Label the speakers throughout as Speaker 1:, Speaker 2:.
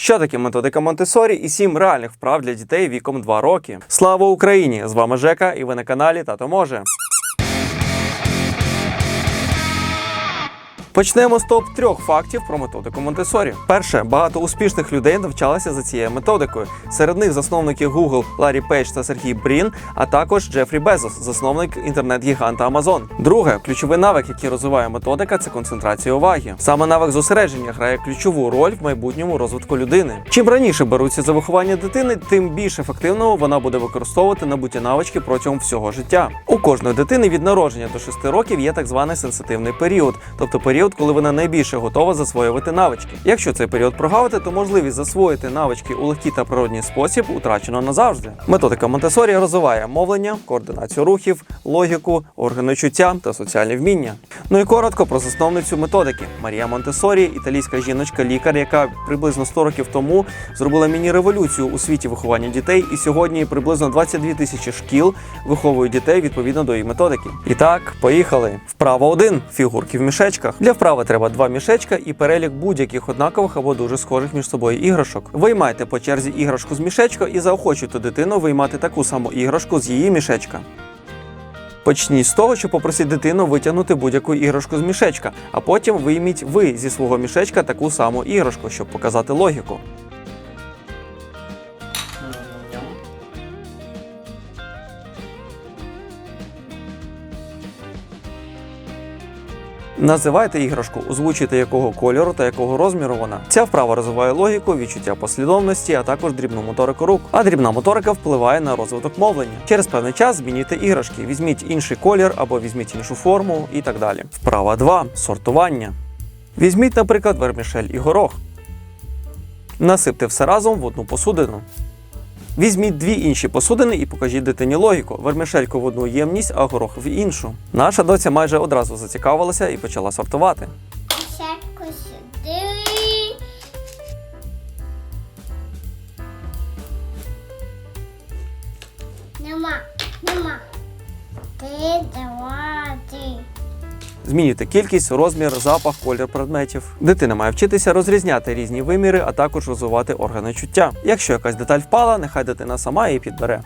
Speaker 1: Що таке методика Монтесорі і 7 реальних вправ для дітей віком 2 роки. Слава Україні! З вами Жека, і ви на каналі Тато Може. Почнемо з топ трьох фактів про методику Монтесорі. Перше, багато успішних людей навчалися за цією методикою. Серед них засновники Google Ларі Пейдж та Сергій Брін, а також Джефрі Безос, засновник інтернет-гіганта Amazon. Друге, ключовий навик, який розвиває методика, це концентрація уваги. Саме навик зосередження грає ключову роль в майбутньому розвитку людини. Чим раніше беруться за виховання дитини, тим більш ефективно вона буде використовувати набуті навички протягом всього життя. У кожної дитини від народження до 6 років є так званий сенситивний період, тобто період, коли вона найбільше готова засвоювати навички. Якщо цей період прогавити, то можливість засвоїти навички у легкий та природній спосіб утрачено назавжди. Методика Монтесорі розвиває мовлення, координацію рухів, логіку, органи чуття та соціальні вміння. Ну і коротко про засновницю методики Марія Монтесорі, італійська жіночка-лікар, яка приблизно 100 років тому зробила міні-революцію у світі виховання дітей, і сьогодні приблизно 22 тисячі шкіл виховують дітей відповідно до її методики. І так, поїхали. Вправа 1. фігурки в мішечках. Для вправи треба два мішечка і перелік будь-яких однакових або дуже схожих між собою іграшок. Виймайте по черзі іграшку з мішечка і заохочуйте дитину виймати таку саму іграшку з її мішечка. Почніть з того, що попросіть дитину витягнути будь-яку іграшку з мішечка, а потім вийміть ви зі свого мішечка таку саму іграшку, щоб показати логіку. Називайте іграшку, озвучуйте якого кольору та якого розміру вона. Ця вправа розвиває логіку, відчуття послідовності, а також дрібну моторику рук. А дрібна моторика впливає на розвиток мовлення. Через певний час змінюйте іграшки, візьміть інший колір або візьміть іншу форму і так далі. Вправа 2. сортування. Візьміть, наприклад, вермішель і горох. Насипте все разом в одну посудину. Візьміть дві інші посудини і покажіть дитині логіку. Вермішельку в одну ємність, а горох в іншу. Наша доця майже одразу зацікавилася і почала сортувати.
Speaker 2: Шарку сюди. Нема, нема. Ти давати.
Speaker 1: Змінюйте кількість, розмір, запах, колір предметів. Дитина має вчитися розрізняти різні виміри, а також розвивати органи чуття. Якщо якась деталь впала, нехай дитина сама її підбере.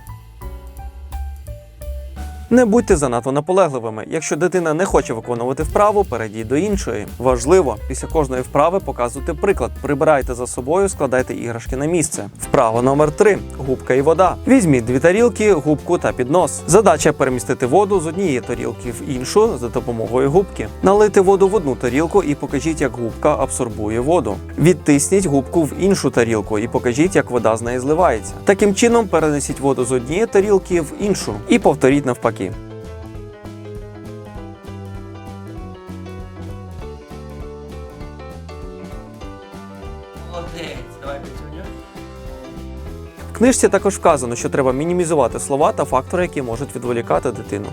Speaker 1: Не будьте занадто наполегливими. Якщо дитина не хоче виконувати вправу, перейдіть до іншої. Важливо, після кожної вправи показуйте приклад. Прибирайте за собою, складайте іграшки на місце. Вправа номер 3 губка і вода. Візьміть дві тарілки, губку та піднос. Задача перемістити воду з однієї тарілки в іншу за допомогою губки. Налити воду в одну тарілку і покажіть, як губка абсорбує воду. Відтисніть губку в іншу тарілку і покажіть, як вода з неї зливається. Таким чином перенесіть воду з однієї тарілки в іншу і повторіть навпаки.
Speaker 3: Молодець.
Speaker 1: В книжці також вказано, що треба мінімізувати слова та фактори, які можуть відволікати дитину.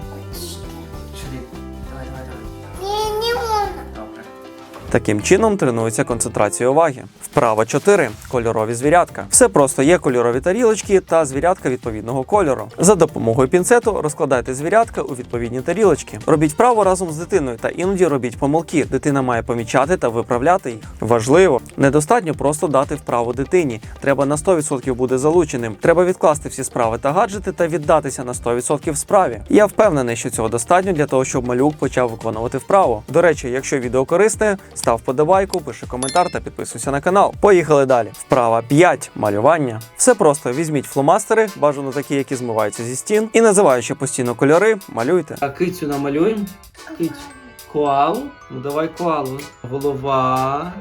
Speaker 1: Таким чином тренується концентрація уваги. Вправа 4. Кольорові звірятка. Все просто є кольорові тарілочки та звірятка відповідного кольору. За допомогою пінцету розкладайте звірятка у відповідні тарілочки. Робіть вправо разом з дитиною та іноді робіть помилки. Дитина має помічати та виправляти їх. Важливо, недостатньо просто дати вправу дитині. Треба на 100% бути залученим. Треба відкласти всі справи та гаджети та віддатися на 100% справі. Я впевнений, що цього достатньо для того, щоб малюк почав виконувати вправу. До речі, якщо відео корисне, став подобайку, пиши коментар та підписуйся на канал. Поїхали далі. Вправа 5. малювання. Все просто візьміть фломастери, бажано такі, які змиваються зі стін, і називаючи постійно кольори, малюйте.
Speaker 3: А кицю намалюємо? Кицю. Коалу? Ну давай коалу. Голова.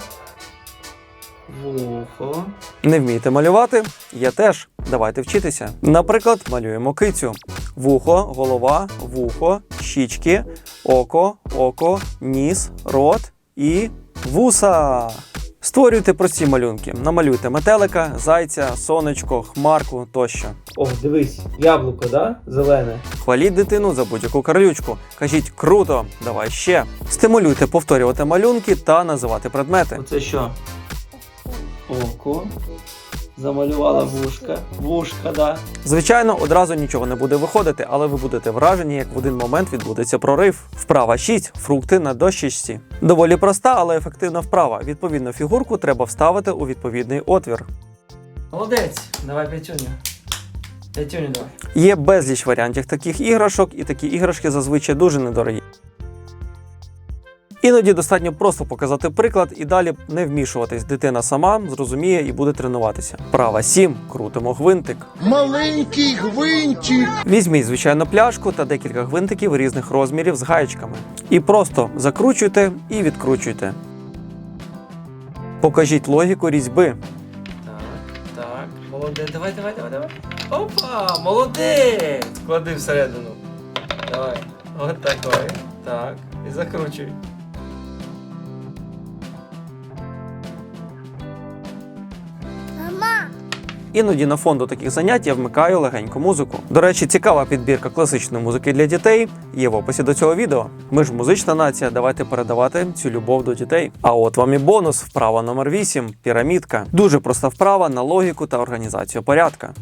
Speaker 3: Вухо.
Speaker 1: Не вмієте малювати? Я теж. Давайте вчитися. Наприклад, малюємо кицю: вухо, голова, вухо, щічки, око, око, ніс, рот і вуса. Створюйте прості малюнки. Намалюйте метелика, зайця, сонечко, хмарку тощо.
Speaker 3: О, дивись, яблуко, да? Зелене.
Speaker 1: Хваліть дитину за будь-яку карлючку. Кажіть круто, давай ще. Стимулюйте повторювати малюнки та називати предмети.
Speaker 3: Оце що? Око. Замалювала вушка. Вушка, да.
Speaker 1: Звичайно, одразу нічого не буде виходити, але ви будете вражені, як в один момент відбудеться прорив. Вправа 6. Фрукти на дощечці. Доволі проста, але ефективна вправа. Відповідно, фігурку треба вставити у відповідний отвір.
Speaker 3: Молодець. Давай п'ятюню. П'ятюню давай.
Speaker 1: Є безліч варіантів таких іграшок, і такі іграшки зазвичай дуже недорогі. Іноді достатньо просто показати приклад і далі не вмішуватись. Дитина сама зрозуміє і буде тренуватися. Права 7. Крутимо гвинтик.
Speaker 4: Маленький гвинтик.
Speaker 1: Візьміть звичайну пляшку та декілька гвинтиків різних розмірів з гаєчками. І просто закручуйте і відкручуйте. Покажіть логіку різьби.
Speaker 3: Так, так. Молодець. Давай, давай, давай, давай. Опа! Молодець! Клади всередину. Давай. От такой. Так. І закручуй.
Speaker 1: Іноді на фон до таких занять я вмикаю легеньку музику. До речі, цікава підбірка класичної музики для дітей є в описі до цього відео. Ми ж музична нація, давайте передавати цю любов до дітей. А от вам і бонус, вправа номер 8 пірамідка. Дуже проста вправа на логіку та організацію порядка.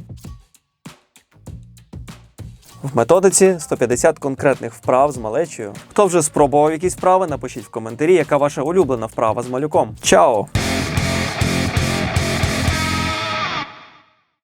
Speaker 1: В методиці 150 конкретних вправ з малечою. Хто вже спробував якісь вправи, напишіть в коментарі, яка ваша улюблена вправа з малюком. Чао!